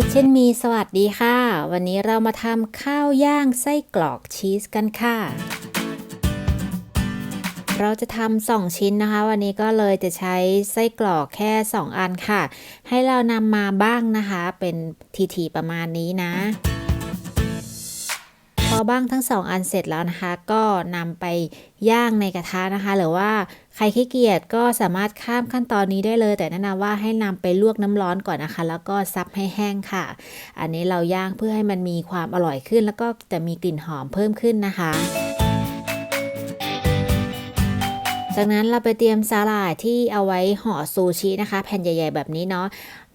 คิทเช่นมีสวัสดีค่ะ วันนี้เรามาทำข้าวย่างไส้กรอกชีสกันค่ะ เราจะทำสองชิ้นนะคะ วันนี้ก็เลยจะใช้ไส้กรอกแค่ 2 อันค่ะ ให้เรานำมาบ้างนะคะ เป็นทีๆประมาณนี้นะ บ้างทั้งสองอันเสร็จแล้วนะคะ ก็นำไปย่างในกระทะนะคะ หรือว่าใครขี้เกียจก็สามารถข้ามขั้นตอนนี้ได้เลย แต่แนะนำว่าให้นำไปลวกน้ำร้อนก่อนนะคะ แล้วก็ซับให้แห้งค่ะ อันนี้เราย่างเพื่อให้มันมีความอร่อยขึ้น แล้วก็จะมีกลิ่นหอมเพิ่มขึ้นนะคะจากนั้นเราไปเตรียมสาหร่ายที่เอาไว้ห่อซูชินะคะ แผ่นใหญ่ ๆ แบบนี้เนาะ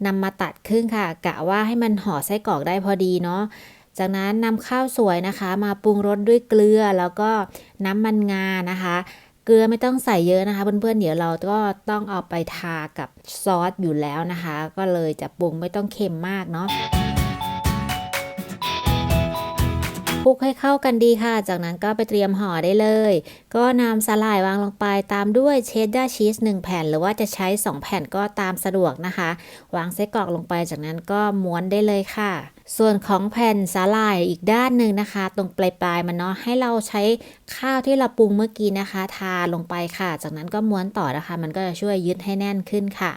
นำมาตัดครึ่งค่ะ กะว่าให้มันห่อไส้กรอกได้พอดีเนาะ จากนั้นนำข้าวสวยนะคะ มาปรุงรสด้วยเกลือแล้วก็น้ำมันงานะคะ เกลือไม่ต้องใส่เยอะนะคะ เพื่อนๆเดี๋ยวเราก็ต้องเอาไปทากับซอสอยู่แล้วนะคะ ก็เลยจะปรุงไม่ต้องเค็มมากเนาะ คลุกให้เข้ากันดีค่ะ จากนั้นก็ไปเตรียมห่อได้เลย ก็นำสาล่ายวางลงไปตามด้วยเชดดาร์ชีส1แผ่น หรือว่าจะใช้ 2 แผ่นก็ตามสะดวกนะคะ วางไส้กรอกลงไปจากนั้นก็ม้วนได้เลยค่ะ ส่วนของแผ่นสาหร่ายอีกด้านหนึ่งนะคะ ตรงปลายๆมันเนาะให้เราใช้ข้าวที่เราปรุงเมื่อกี้นะคะ ทาลงไปค่ะ จากนั้นก็ม้วนต่อนะคะ มันก็จะช่วยยึดให้แน่นขึ้นค่ะ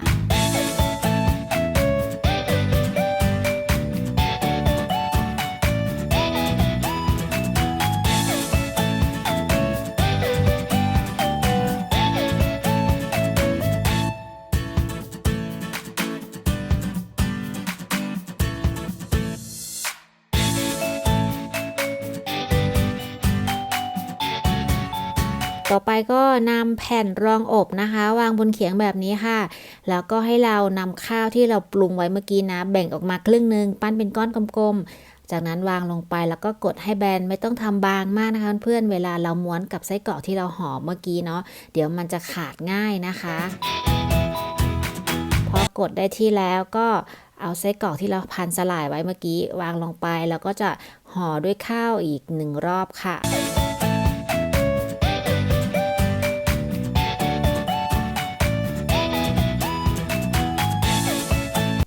ต่อไปก็นำแผ่นรองอบนะคะ วางบนเขียงแบบนี้ค่ะ แล้วก็ให้เรานำข้าวที่เราปรุงไว้เมื่อกี้นะ แบ่งออกมาครึ่งหนึ่งปั้นเป็นก้อนกลมๆ จากนั้นวางลงไปแล้วก็กดให้แบนไม่ต้องทำบางมากนะคะ เพื่อนเวลาเราม้วนกับไส้กรอกที่เราห่อเมื่อกี้เนาะเดี๋ยวมันจะขาดง่ายนะคะ พอกดได้ที่แล้วก็เอาไส้กรอกที่เราพันสลายไว้เมื่อกี้วางลงไป แล้วก็จะห่อด้วยข้าวอีกหนึ่งรอบค่ะ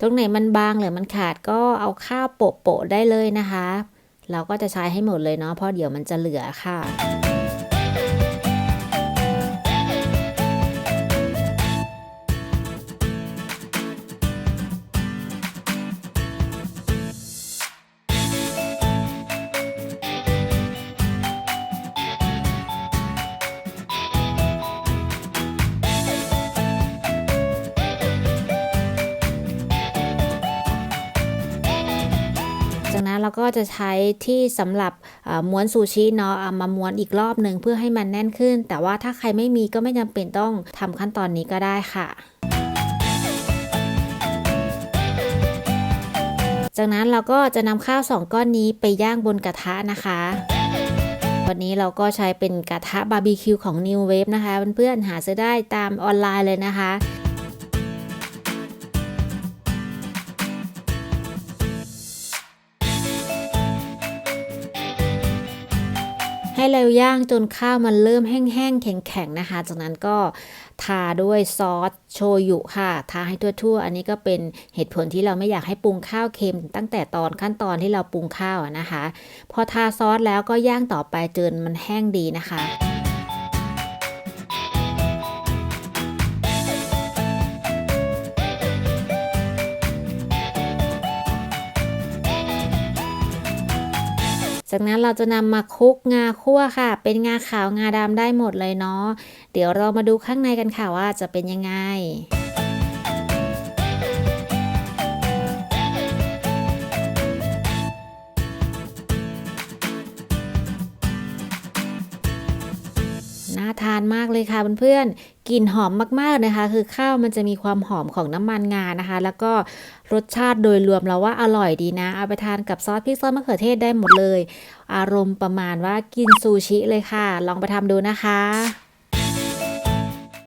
ตรงไหนมันบางหรือมันขาดก็เอาข้าวโปะๆได้เลยนะคะ เราก็จะใช้ให้หมดเลยเนาะเพราะเดี๋ยวมันจะเหลือค่ะ เราก็จะใช้ที่สำหรับม้วนซูชิเนาะเอามาม้วนอีกรอบหนึ่งเพื่อให้มันแน่นขึ้น แต่ว่าถ้าใครไม่มีก็ไม่จำเป็นต้องทำขั้นตอนนี้ก็ได้ค่ะจากนั้นเราก็จะนำข้าวสองก้อนนี้ไปย่างบนกระทะนะคะ วันนี้เราก็ใช้เป็นกระทะบาร์บีคิวของ New Wave นะคะ เพื่อนๆหาซื้อได้ตามออนไลน์เลยนะคะ ให้เราย่างจนข้าวมันเริ่มแห้งๆ แข็งๆ นะคะ จากนั้นก็ทาด้วยซอสโชยุค่ะ ทาให้ทั่วๆ อันนี้ก็เป็นเหตุผลที่เราไม่อยากให้ปรุงข้าวเค็ม ตั้งแต่ตอนขั้นตอนที่เราปรุงข้าวนะคะ พอทาซอสแล้วก็ย่างต่อไปจนมันแห้งดีนะคะ จากนั้นเราจะนำมาคลุกงาคั่วค่ะ เป็นงาขาวงาดำได้หมดเลยเนาะเดี๋ยวเรามาดูข้างในกันค่ะว่าจะเป็นยังไง น่าทานมากเลยค่ะเพื่อนๆกลิ่นหอมมากๆนะคะ คือข้าวมันจะมีความหอมของน้ำมันงานะคะ แล้วก็รสชาติโดยรวมเราว่าอร่อยดีนะ เอาไปทานกับซอสพริกซอสมะเขือเทศได้หมดเลย อารมณ์ประมาณว่ากินซูชิเลยค่ะ ลองไปทำดูนะคะ